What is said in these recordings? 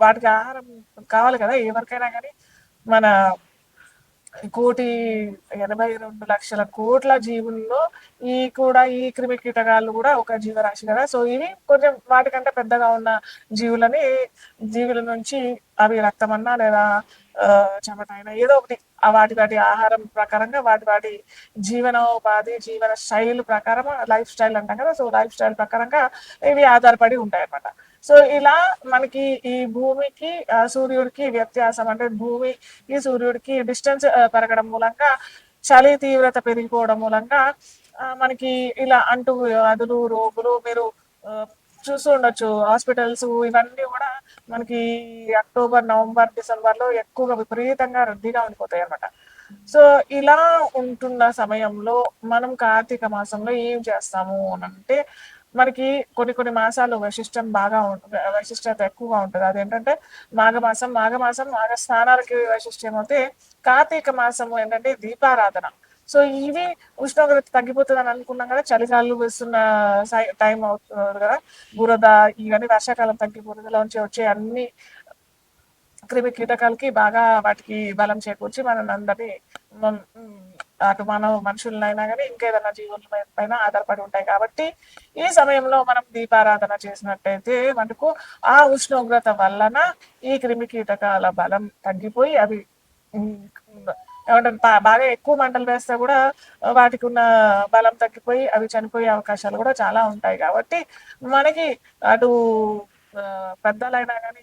వాటికి ఆహారం కావాలి కదా ఎవరికైనా కానీ. మన కోటి ఎనభై రెండు లక్షల కోట్ల జీవుల్లో ఈ కూడా ఈ క్రిమి కీటకాలు కూడా ఒక జీవరాశి కదా. సో ఇవి కొంచెం వాటికంటే పెద్దగా ఉన్న జీవులని జీవుల నుంచి అవి రక్తమన్నా లేదా ఆ, చెమట ఏదో ఒకటి ఆ వాటి వాటి ఆహారం ప్రకారంగా వాటి వాటి జీవనోపాధి జీవన శైలి ప్రకారం లైఫ్ స్టైల్ అంటాం కదా. సో లైఫ్ స్టైల్ ప్రకారంగా ఇవి ఆధారపడి ఉంటాయి అన్నమాట సో ఇలా మనకి ఈ భూమికి సూర్యుడికి వ్యత్యాసం అంటే భూమి ఈ సూర్యుడికి డిస్టెన్స్ పెరగడం మూలంగా చలి తీవ్రత పెరిగిపోవడం మూలంగా మనకి ఇలా అంటూ వ్యాధులు రోగులు మీరు చూస్తూ ఉండొచ్చు. హాస్పిటల్స్ ఇవన్నీ కూడా మనకి అక్టోబర్ నవంబర్ డిసెంబర్లో ఎక్కువగా విపరీతంగా రద్దీగా ఉండిపోతాయి అన్నమాట సో ఇలా ఉంటున్న సమయంలో మనం కార్తీక మాసంలో ఏం చేస్తాము అని అంటే మనకి కొన్ని కొన్ని మాసాలు వైశిష్టం బాగా వైశిష్టత ఎక్కువగా ఉంటుంది. అదేంటంటే మాఘమాసం మాఘమాసం మాఘ స్నానాలకి వైశిష్టం అయితే కార్తీక మాసము ఏంటంటే దీపారాధన. సో ఇవి ఉష్ణోగ్రత తగ్గిపోతుంది అని అనుకున్నాం కదా చలికాలు వేస్తున్న టైం అవుతుంది కదా బురద ఇవన్నీ వర్షాకాలం తగ్గి బురదలోంచి వచ్చే అన్ని క్రిమి కీటకాలకి బాగా వాటికి బలం చేకూర్చి మనం అందరినీ అటు మన మనుషులనైనా కానీ ఇంకేదైనా జీవుల పైన ఆధారపడి ఉంటాయి. కాబట్టి ఈ సమయంలో మనం దీపారాధన చేసినట్టయితే మనకు ఆ ఉష్ణోగ్రత వలన ఈ క్రిమి కీటకాల బలం తగ్గిపోయి అవి ఏమంటారు బాగా ఎక్కువ మంటలు వేస్తే కూడా వాటికి ఉన్న బలం తగ్గిపోయి అవి చనిపోయే అవకాశాలు కూడా చాలా ఉంటాయి. కాబట్టి మనకి అటు పెద్దలైనా కానీ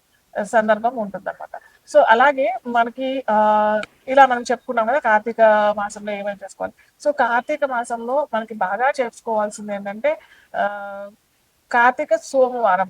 సందర్భం ఉంటుంది అనమాట సో అలాగే మనకి ఆ ఇలా మనం చెప్పుకున్నాం కదా కార్తీక మాసంలో ఏమేమి చేసుకోవాలి. సో కార్తీక మాసంలో మనకి బాగా చేసుకోవాల్సింది ఏంటంటే ఆ కార్తీక సోమవారం.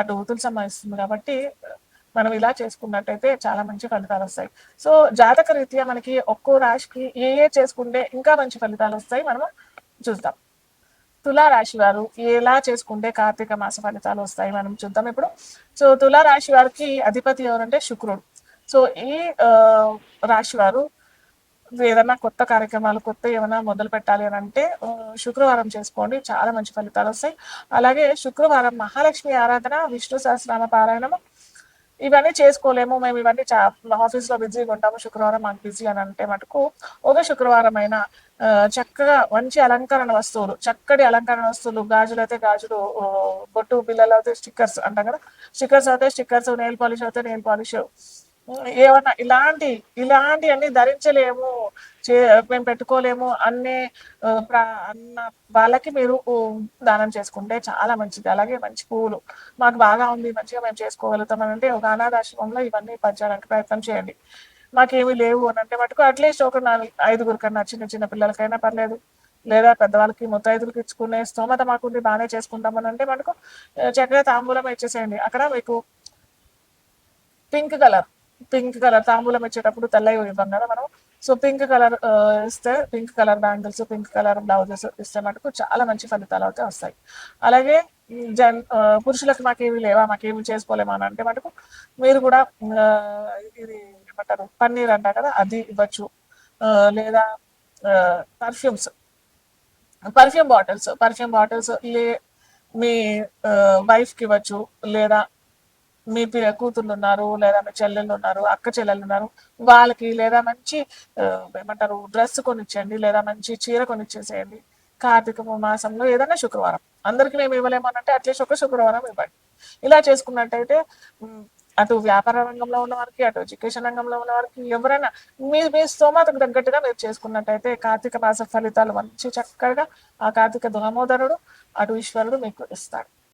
అటు ఊతులు ఇస్తుంది కాబట్టి మనం ఇలా చేసుకున్నట్టయితే చాలా మంచి ఫలితాలు వస్తాయి. సో జాతక రీత్యా మనకి ఒక్కో రాశికి ఏ ఏ చేసుకుంటే ఇంకా మంచి ఫలితాలు వస్తాయి మనం చూద్దాం. తులా రాశి వారు ఎలా చేసుకుంటే కార్తీక మాస ఫలితాలు వస్తాయి మనం చూద్దాం ఇప్పుడు. సో తులా రాశి వారికి అధిపతి ఎవరంటే శుక్రుడు. సో ఈ రాశి వారు ఏదైనా కొత్త కార్యక్రమాలు కొత్త ఏమైనా మొదలు పెట్టాలి అని అంటే శుక్రవారం చేసుకోండి. చాలా మంచి ఫలితాలు వస్తాయి. అలాగే శుక్రవారం మహాలక్ష్మి ఆరాధన విష్ణు సహస్రనామ పారాయణము. ఇవన్నీ చేసుకోలేము. మేము ఇవన్నీ చా ఆఫీస్లో బిజీగా ఉంటాము. శుక్రవారం మాకు బిజీ అని అంటే మటుకు ఒక శుక్రవారం అయినా చక్కగా మంచి అలంకరణ వస్తువులు చక్కటి అలంకరణ వస్తువులు గాజులు అయితే గాజులు బొట్టు బిల్లలు అయితే స్టిక్కర్స్ అంటాం కదా. స్టిక్కర్స్ అయితే స్టిక్కర్స్ నెయిల్ పాలిష్ అయితే నెయిల్ పాలిష్. ఏమన్నా ఇలాంటి ఇలాంటి అన్ని ధరించలేము. చే మేము పెట్టుకోలేము అనే అన్న వాళ్ళకి మీరు దానం చేసుకుంటే చాలా మంచిది. అలాగే మంచి పువ్వులు మాకు బాగా ఉంది మంచిగా మేము చేసుకోగలుగుతాం అని అంటే ఒక అనాథాశ్రమంలో ఇవన్నీ పంచడానికి ప్రయత్నం చేయండి. మాకేమీ లేవు అని అంటే మటుకు అట్లీస్ట్ ఒక నాలుగు ఐదుగురు కన్నా చిన్న చిన్న పిల్లలకైనా పర్లేదు. లేదా పెద్దవాళ్ళకి ముత్తైదులకి ఇచ్చుకునే స్తోమత మాకుండి బాగానే చేసుకుంటామని అంటే మనకు చక్కగా తాంబూలం ఇచ్చేసేయండి. అక్కడ మీకు పింక్ కలర్ పింక్ కలర్ తాంబూలం ఇచ్చేటప్పుడు తెల్లవి ఇవ్వం కదా మనం సో పింక్ కలర్ ఇస్తే pink colour bangles pink colour blouses ఇస్తే మటుకు చాలా మంచి ఫలితాలు అయితే వస్తాయి. అలాగే జన్ పురుషులకు మాకేమి లేవా మాకేమి చేసుకోలేమా అని అంటే మటుకు మీరు కూడా ఇది ఏమంటారు పన్నీర్ అంటారు కదా అది ఇవ్వచ్చు. లేదా perfumes perfume bottles perfume bottles లే మీ వైఫ్కి ఇవ్వచ్చు లేదా మీ కూతుర్లు ఉన్నారు లేదా మీ చెల్లెళ్ళు ఉన్నారు అక్క చెల్లెళ్ళు ఉన్నారు వాళ్ళకి లేదా మంచి ఏమంటారు డ్రెస్ కొనిచ్చేయండి లేదా మంచి చీర కొనిచ్చేసేయండి. కార్తీక మాసంలో ఏదైనా శుక్రవారం. అందరికి మేము ఇవ్వలేమనంటే అట్లీస్ట్ ఒక శుక్రవారం ఇవ్వండి. ఇలా చేసుకున్నట్టయితే అటు వ్యాపార రంగంలో ఉన్న వారికి అటు ఎడ్యుకేషన్ రంగంలో ఉన్న వారికి ఎవరైనా మీ మీ స్తోమతకు తగ్గట్టుగా మీరు చేసుకున్నట్టయితే కార్తీక మాస ఫలితాలు మంచి చక్కగా ఆ కార్తీక దామోదరుడు అటు ఈశ్వరుడు మీకు ఇస్తాడు.